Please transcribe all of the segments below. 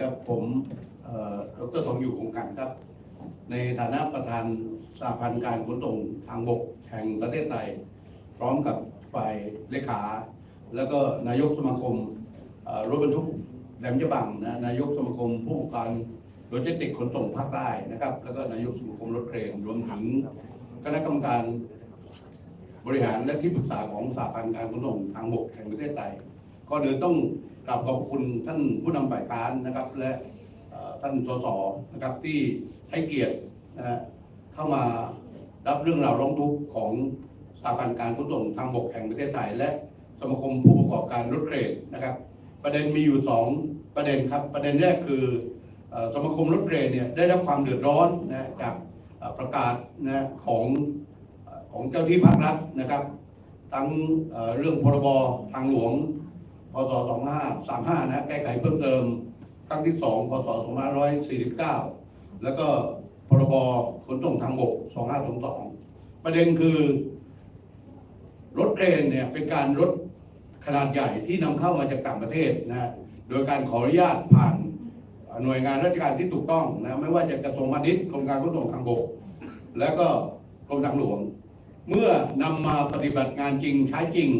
ครับผมดรทองอยู่คงกันครับ ในฐานะประธานสหพันธ์การขนส่งทางบกแห่งประเทศไทย พร้อมกับฝ่ายเลขา แล้วก็นายกสมาคมรถบรรทุกแหลมฉบังนะนายกสมาคมผู้ประกอบการโลจิสติกขนส่งภาคใต้นะครับ แล้วก็นายกสมาคมรถเครนรวมถึงคณะกรรมการบริหารและที่ปรึกษาของสหพันธ์การขนส่งทางบกแห่งประเทศไทย ก็เดินต้องกราบขอบคุณท่านผู้นำฝ่ายค้านนะครับ และท่านสสนะครับที่ให้เกียรตินะเข้ามารับเรื่องราวร้องทุกข์ของสถาบันการขนส่งทางบกแห่งประเทศไทย และสมาคมผู้ประกอบการรถเครนนะครับ ประเด็นมีอยู่สองประเด็นครับ ประเด็นแรกคือสมาคมรถเครนเนี่ยได้รับความเดือดร้อนนะจากประกาศนะของของเจ้าที่ภาครัฐนะครับ ทั้งเรื่องพรบทางหลวง พศ2535 นะ แก้ไขเพิ่มเติม ครั้งที่ 2 พศ 2549 แล้วก็พรบขนส่งทางบก 2522 ประเด็นคือ รถเครนเนี่ยเป็นการรถขนาดใหญ่ที่นำเข้ามาจากต่างประเทศนะ โดยการขออนุญาตผ่านหน่วยงานราชการที่ถูกต้องนะ ไม่ว่าจะกระทรวงพาณิชย์กรมการขนส่งทางบก แล้วก็กรมทางหลวง เมื่อนำมาปฏิบัติงานจริงใช้จริง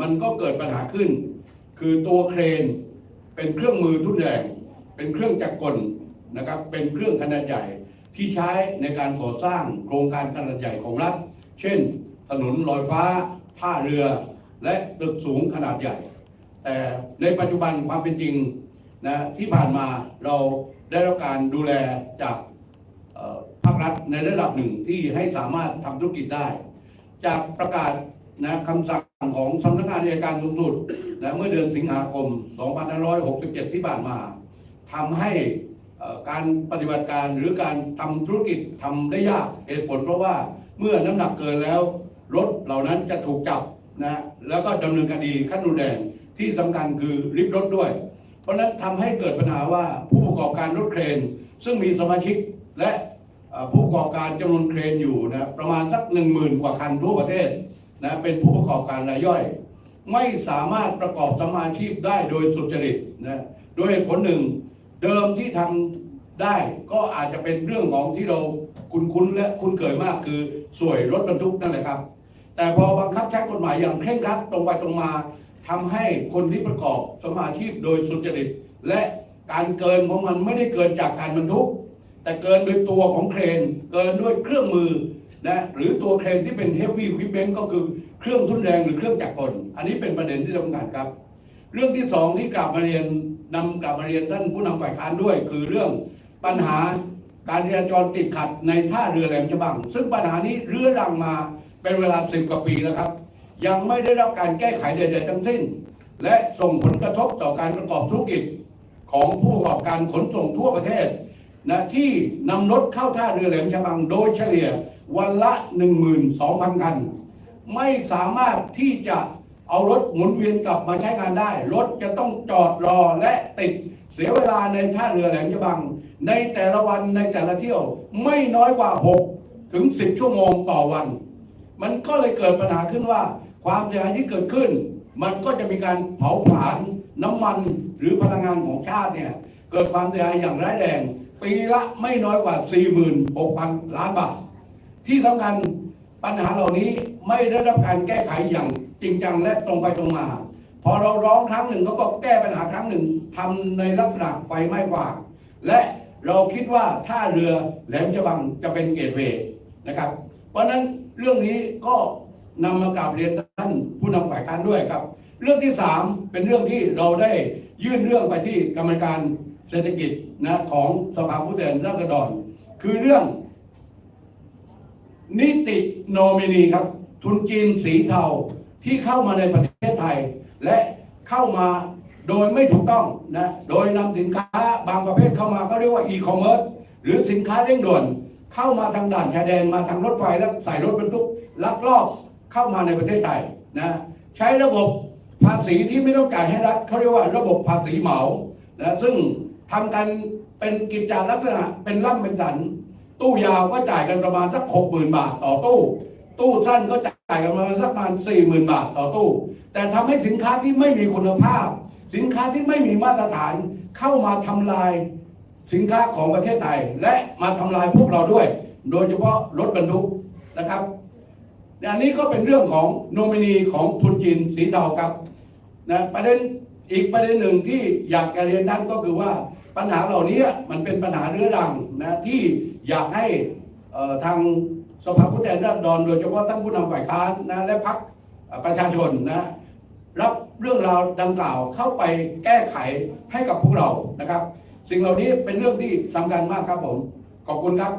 มันก็เกิดปัญหาขึ้น คือตัวเครน เป็นเครื่องมือทุนแรงเป็นเครื่องจักรกลนะครับ เป็นเครื่องขนาดใหญ่ที่ใช้ในการก่อสร้างโครงการขนาดใหญ่ของรัฐ เช่น ถนนลอยฟ้าท่าเรือ และตึกสูงขนาดใหญ่ แต่ในปัจจุบันความเป็นจริงนะที่ผ่านมาเราได้รับการดูแลจากภาครัฐในระดับหนึ่งที่ให้สามารถทำธุรกิจได้ จากประกาศนะคำสั่ง ของสำนักงานอัยการสูงสุดนะเมื่อเดือนสิงหาคม 2567 ที่ผ่านมาทำให้การปฏิบัติการหรือการทำธุรกิจทำได้ยากเหตุผลเพราะว่าเมื่อน้ำหนักเกินแล้ว รถเหล่านั้นจะถูกจับนะแล้วก็ดำเนินคดีขั้นรุนแรงที่สำคัญคือริบรถด้วย เพราะฉะนั้นทำให้เกิดปัญหาว่าผู้ประกอบการรถเครน ซึ่งมีสมาชิกและผู้ประกอบการจำนวนเครนอยู่นะประมาณสักหนึ่งหมื่นกว่าคันทั่วประเทศ นะเป็นผู้ประกอบการรายย่อย ไม่สามารถประกอบสมาชีพได้โดยสุจริตนะโดยเหตุผลหนึ่งเดิมที่ทำได้ก็อาจจะเป็นเรื่องของที่เราคุ้นคุ้นๆและคุ้นเคยมากคือสวยรถบรรทุกนั่นแหละครับ แต่พอบังคับใช้กฎหมายอย่างเคร่งครัดตรงไปตรงมาทำให้คนที่ประกอบสมาชีพโดยสุจริต และการเกินของมันไม่ได้เกินจากการบรรทุก แต่เกินโดยตัวของเครน เกินด้วยเครื่องมือ นะหรือตัวเครนที่เป็นเฮฟวี่ควิปเมนต์ก็คือเครื่องทุนแรงหรือเครื่องจักรกล อันนี้เป็นประเด็นที่สำคัญครับ เรื่องที่สองที่กลับมาเรียนนำกลับมาเรียนท่านผู้นำฝ่ายค้านด้วย คือเรื่องปัญหาการจราจรติดขัดในท่าเรือแหลมฉบัง ซึ่งปัญหานี้เรื้อรังมาเป็นเวลาสิบกว่าปีแล้วครับ ยังไม่ได้รับการแก้ไขใดๆทั้งสิ้น และส่งผลกระทบต่อการประกอบธุรกิจของผู้ประกอบการขนส่งทั่วประเทศ นะที่นำรถเข้าท่าเรือแหลมฉบังโดยเฉลี่ยวันละ 12,000 คัน ไม่สามารถที่จะเอารถหมุนเวียนกลับมาใช้งานได้ รถจะต้องจอดรอและติดเสียเวลาในท่าเรือแหลมฉบัง ในแต่ละวันในแต่ละเที่ยวไม่น้อยกว่า 6 ถึง 10 ชั่วโมงต่อวัน มันก็เลยเกิดปัญหาขึ้นว่า ความเสียหายที่เกิดขึ้น มันก็จะมีการเผาผลาญน้ำมันหรือพลังงานของชาติเนี่ยเกิดความเสียหายอย่างร้ายแรง ปีละไม่น้อยกว่า 46,000 ล้านบาท ที่สำคัญปัญหาเหล่านี้ไม่ได้รับการแก้ไขอย่างจริงจังและตรงไปตรงมา พอเราร้องครั้งหนึ่งเขาก็แก้ปัญหาครั้งหนึ่งทำในลักษณะไฟไหม้กว่า และเราคิดว่าท่าเรือแหลมฉบังจะเป็นเกตเวย์นะครับ เพราะฉะนั้นเรื่องนี้ก็นำมากราบเรียนท่านผู้นำฝ่ายค้านด้วยครับ เรื่องที่สามเป็นเรื่องที่เราได้ยื่นเรื่องไปที่กรรมการ เศรษฐกิจนะของสภาผู้แทนราษฎร คือเรื่อง นิติโนมินีครับ ทุนจีนสีเทาที่เข้ามาในประเทศไทย และเข้ามาโดยไม่ถูกต้องนะโดยนำสินค้าบางประเภทเข้ามาก็เรียกว่าอีคอมเมิร์ซหรือสินค้าเร่งด่วนเข้ามาทางด่านชายแดนมาทางรถไฟแล้วใส่รถบรรทุกลักลอบเข้ามาในประเทศไทยนะใช้ระบบภาษีที่ไม่ต้องจ่ายให้รัฐเขาเรียกว่าระบบภาษีเหมานะซึ่ง ทำกันเป็นกิจจาลักษณะเป็นล่ำเป็นสัน ตู้ยาวก็จ่ายกันประมาณสักหกหมื่นบาทต่อตู้ ตู้สั้นก็จ่ายกันประมาณสักประมาณสี่หมื่นบาทต่อตู้ แต่ทำให้สินค้าที่ไม่มีคุณภาพ สินค้าที่ไม่มีมาตรฐานเข้ามาทำลายสินค้าของประเทศไทย และมาทำลายพวกเราด้วย โดยเฉพาะรถบรรทุกนะครับอันนี้ก็เป็นเรื่องของโนมินีของทุนจีนสีเทาครับนะประเด็น อีกประเด็นหนึ่งที่อยากจะเรียนท่านก็คือว่าปัญหาเหล่านี้มันเป็นปัญหาเรื้อรังนะที่อยากให้ทางสภาผู้แทนราษฎรโดยเฉพาะท่านผู้นำฝ่ายค้านนะและพรรคประชาชนนะรับเรื่องราวดังกล่าวเข้าไปแก้ไขให้กับพวกเรานะครับ สิ่งเหล่านี้เป็นเรื่องที่สำคัญมากครับผม ขอบคุณครับ